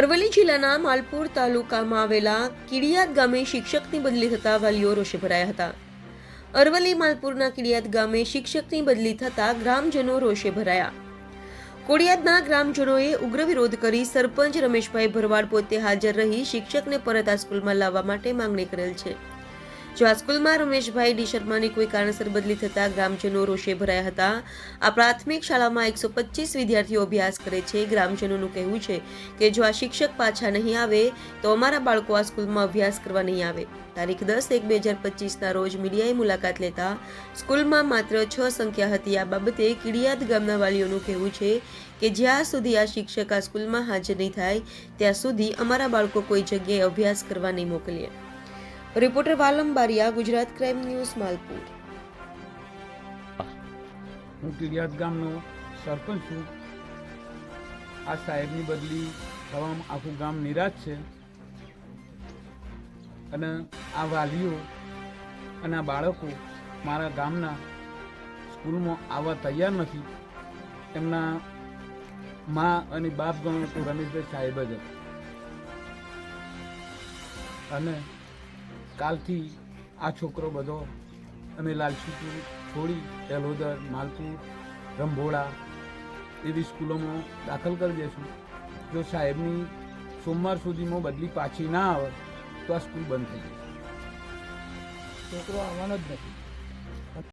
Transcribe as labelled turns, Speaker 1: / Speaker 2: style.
Speaker 1: અરવલ્લી જિલ્લાના માલપુર તાલુકામાં આવેલા કિડિયાદ ગામે શિક્ષકની બદલી થતા વાલીઓ રોષે ભરાયા હતા. અરવલ્લી માલપુરના કિડિયાદ ગામે શિક્ષકની બદલી થતા ગ્રામજનો રોષે ભરાયા. કોડિયાદના ગ્રામજનોએ ઉગ્ર વિરોધ કરી સરપંચ રમેશભાઈ ભરવાડ પોતે હાજર રહી શિક્ષકને પરત આ સ્કૂલમાં લાવવા માટે માંગણી કરેલ છે. જો આ સ્કૂલમાં રમેશભાઈ ડી શર્માની કોઈ કારણસર બદલી થતા ગ્રામજનો રોષે ભરાયા હતા, આ પ્રાથમિક શાળામાં એકસો પચીસ વિદ્યાર્થીઓ અભ્યાસ કરે છે. ગ્રામજનોનું કહેવું છે કે જો આ શિક્ષક પાછા નહીં આવે, તો અમારા બાળકો આ સ્કૂલમાં અભ્યાસ કરવા નહીં આવે. તારીખ દસ એક બે હજાર પચીસના રોજ મીડિયાએ મુલાકાત લેતા સ્કૂલમાં માત્ર છ સંખ્યા હતી. આ બાબતે કીડિયાદ ગામના વાલીઓનું કહેવું છે કે જ્યાં સુધી આ શિક્ષક આ સ્કૂલમાં હાજર નહીં થાય, ત્યાં સુધી અમારા બાળકો કોઈ જગ્યાએ અભ્યાસ કરવા નહીં મોકલીએ. Reporter Valam Baria, Gujarat crime news, Malpur.
Speaker 2: હું કિરિયાત ગામનો સરપંચ છું. આ સાહેબની બદલી થવામાં આખું ગામ નિરાશ છે. અને આ વાલીઓ અને આ બાળકો મારા ગામના સ્કૂલમાં આવવા તૈયાર નથી. એમના મા અને બાપ ગણો તો રમેશભાઈ સાહેબ જ અને કાલથી આ છોકરો બધો અમે લાલચીપુર છોડી એલોદર માલપુર, રંભોળા એવી સ્કૂલોમાં દાખલ કરી દઈશું. જો સાહેબની સોમવાર સુધીમાં બદલી પાછી ના આવે, તો આ સ્કૂલ બંધ થઈ જશે.
Speaker 3: છોકરો આવવાનો જ નથી.